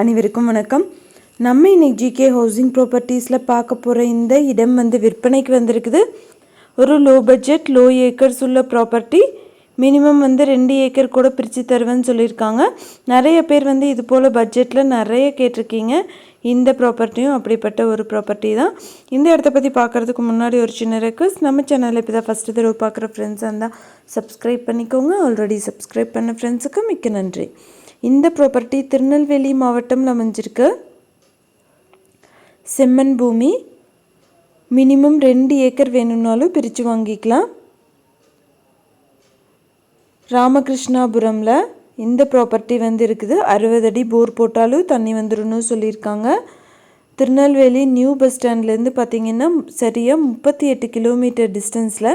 அனைவருக்கும் வணக்கம். நம்ம இன்னைக்கு ஜிகே ஹவுசிங் ப்ராப்பர்ட்டிஸில் பார்க்க போகிற இந்த இடம் வந்து விற்பனைக்கு வந்திருக்குது. ஒரு லோ பட்ஜெட் லோ ஏக்கர்ஸ் உள்ள ப்ராப்பர்ட்டி மினிமம் வந்து ரெண்டு ஏக்கர் கூட பிரித்து தருவேன்னு சொல்லியிருக்காங்க. நிறைய பேர் வந்து இது போல் பட்ஜெட்டில் நிறைய கேட்டிருக்கீங்க. இந்த ப்ராப்பர்ட்டியும் அப்படிப்பட்ட ஒரு ப்ராப்பர்ட்டி தான். இந்த இடத்த பற்றி பார்க்குறதுக்கு முன்னாடி ஒரு சின்ன ரெக்வஸ்ட் நம்ம சேனலில் இப்போ தான் ஃபஸ்ட்டு தடவை பார்க்குற ஃப்ரெண்ட்ஸாக இருந்தால் சப்ஸ்கிரைப் பண்ணிக்கோங்க. ஆல்ரெடி சப்ஸ்கிரைப் பண்ண ஃப்ரெண்ட்ஸுக்கு மிக்க நன்றி. இந்த ப்ராப்பர்ட்டி திருநெல்வேலி மாவட்டம்ல அமைஞ்சிருக்கு. செம்மண் பூமி. மினிமம் ரெண்டு ஏக்கர் வேணும்னாலும் பிரித்து வாங்கிக்கலாம். ராமகிருஷ்ணாபுரமில் இந்த ப்ராப்பர்ட்டி வந்து இருக்குது அறுபது அடி போர் போட்டாலும் தண்ணி வந்துடும்னு சொல்லியிருக்காங்க. திருநெல்வேலி நியூ பஸ் ஸ்டாண்ட்லேருந்து பார்த்தீங்கன்னா சரியாக முப்பத்தி எட்டு கிலோமீட்டர் டிஸ்டன்ஸில்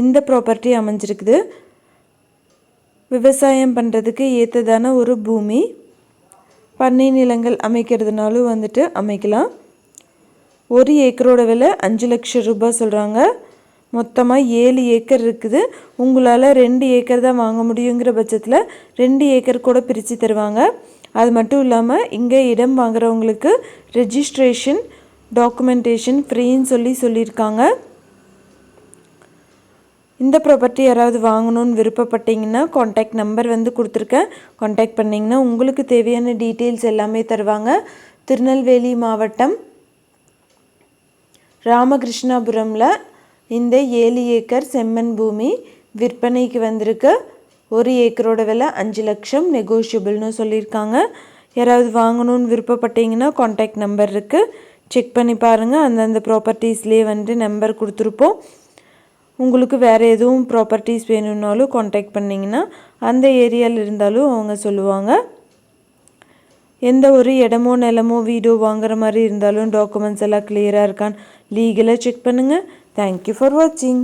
இந்த ப்ராப்பர்ட்டி அமைஞ்சிருக்குது. விவசாயம் பண்ணுறதுக்கு ஏற்றதான ஒரு பூமி. பண்ணை நிலங்கள் அமைக்கிறதுனாலும் வந்துட்டு அமைக்கலாம். ஒரு ஏக்கரோட விலை அஞ்சு லட்சம் ரூபாய் சொல்கிறாங்க மொத்தமாக ஏழு ஏக்கர் இருக்குது. உங்களால் ரெண்டு ஏக்கர் தான் வாங்க முடியுங்கிற பட்சத்தில் ரெண்டு ஏக்கர் கூட பிரித்து தருவாங்க. அது மட்டும் இல்லாமல் இங்கே இடம் வாங்குறவங்களுக்கு ரெஜிஸ்ட்ரேஷன் டாக்குமெண்டேஷன் ஃப்ரீன்னு சொல்லி சொல்லியிருக்காங்க. இந்த ப்ராப்பர்ட்டி யாராவது வாங்கணும்னு விருப்பப்பட்டீங்கன்னா காண்டாக்ட் நம்பர் வந்து கொடுத்துருக்கேன். காண்டாக்ட் பண்ணிங்கன்னா உங்களுக்கு தேவையான டீட்டெயில்ஸ் எல்லாமே தருவாங்க. திருநெல்வேலி மாவட்டம் ராமகிருஷ்ணாபுரமில் இந்த ஏழு ஏக்கர் செம்மண் பூமி விற்பனைக்கு வந்திருக்கு. ஒரு ஏக்கரோட விலை அஞ்சு லட்சம் நெகோஷியபிள்னு சொல்லியிருக்காங்க. யாராவது வாங்கணும்னு விருப்பப்பட்டீங்கன்னா காண்டாக்ட் நம்பர் இருக்குது செக் பண்ணி பாருங்கள் அந்தந்த ப்ராப்பர்ட்டிஸ்லேயே வந்து நம்பர் கொடுத்துருப்போம். உங்களுக்கு வேறு எதுவும் ப்ராப்பர்ட்டிஸ் வேணும்னாலும் காண்டாக்ட் பண்ணிங்கன்னா அந்த ஏரியாவில் இருந்தாலும் அவங்க சொல்லுவாங்க. எந்த ஒரு இடமோ நிலமோ வீடோ வாங்குற மாதிரி இருந்தாலும் டாக்குமெண்ட்ஸ் எல்லாம் கிளியராக இருக்கான்னு லீகலாக செக் பண்ணுங்கள் தேங்க்யூ ஃபார் வாட்சிங்